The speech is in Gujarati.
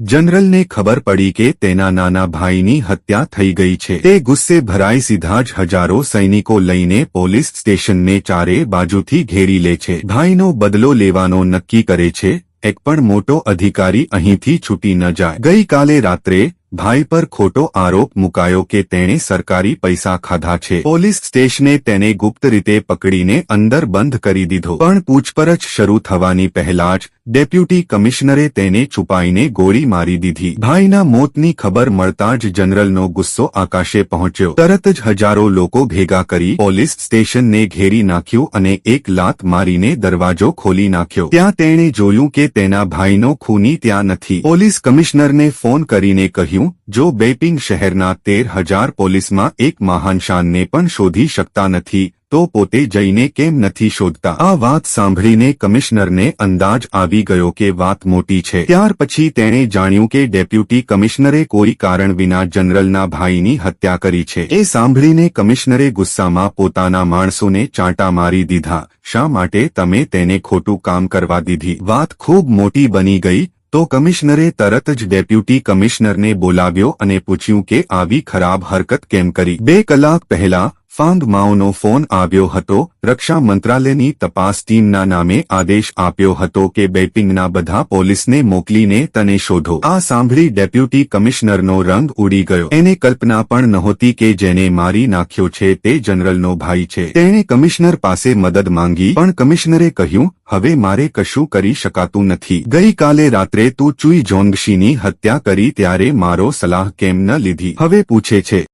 જનરલને ખબર પડી કે તેના નાના ભાઈની હત્યા થઈ ગઈ છે. તે ગુસ્સે ભરાઈ સીધા જ હજારો સૈનિકો લઈને પોલીસ સ્ટેશનને ચારે બાજુથી ઘેરી લે છે. ભાઈનો બદલો લેવાનો નક્કી કરે છે, એક પણ મોટો અધિકારી અહીંથી છૂટી ન જાય. ગઈકાલે રાત્રે, ભાઈ પર ખોટો આરોપ મુકાયો કે તેણે સરકારી પૈસા ખાધા છે. પોલીસ સ્ટેશને તેને ગુપ્ત રીતે પકડીને અંદર બંધ કરી દીધો. પણ પૂછપરછ શરૂ થવાની પહેલા જ ડેપ્યુટી કમિશનરે તેને છુપાઈને ગોળી મારી દીધી. ભાઈના મોતની ખબર મળતા જ જનરલનો ગુસ્સો આકાશે પહોંચ્યો. તરત જ હજારો લોકો ભેગા કરી પોલીસ સ્ટેશનને ઘેરી નાખ્યું અને એક લાત મારીને દરવાજો ખોલી નાખ્યો. ત્યાં તેણે જોયું કે તેના ભાઈનો ખૂની ત્યાં નથી. પોલીસ કમિશનરને ફોન કરીને કહ્યું, જો બેપિંગ શહેરના તેર હજાર પોલીસમાં એક મહાન શાનને પણ શોધી શકતા નથી તો પોતે જઈને કેમ નથી શોધતા? આ વાત સાંભળીને કમિશનરને અંદાજ આવી ગયો કે વાત મોટી છે. ત્યાર પછી તેણે જાણ્યું કે ડેપ્યુટી કમિશનરે કોઈ કારણ વિના જનરલના ભાઈની હત્યા કરી છે. એ સાંભળીને કમિશનરે ગુસ્સામાં પોતાના માણસોને ચાંટા મારી દીધા. શા માટે તમે તેને ખોટું કામ કરવા દીધી? વાત ખૂબ મોટી બની ગઈ. તો કમિશનરે તરત જ ડેપ્યુટી કમિશનરને બોલાવ્યો અને પૂછ્યું કે આવી ખરાબ હરકત કેમ કરી? બે કલાક પહેલા ફાંગ માઓનો ફોન આવ્યો હતો. રક્ષા મંત્રાલયની તપાસ ટીમના નામે આદેશ આપ્યો હતો કે બેપિંગના બધા પોલીસને મોકલીને તને શોધો. આ સાંભળી ડેપ્યુટી કમિશનરનો રંગ ઉડી ગયો. એને કલ્પના પણ નહોતી કે જેને મારી નાખ્યો છે તે જનરલનો ભાઈ છે. તેણે કમિશનર પાસે મદદ માંગી, પણ કમિશનરે કહ્યું, હવે મારે કશું કરી શકાતું નથી. ગઈકાલે રાત્રે તું ચુઈ જોંગશીની હત્યા કરી ત્યારે મારો સલાહ કેમ ન લીધી? હવે પૂછે છે.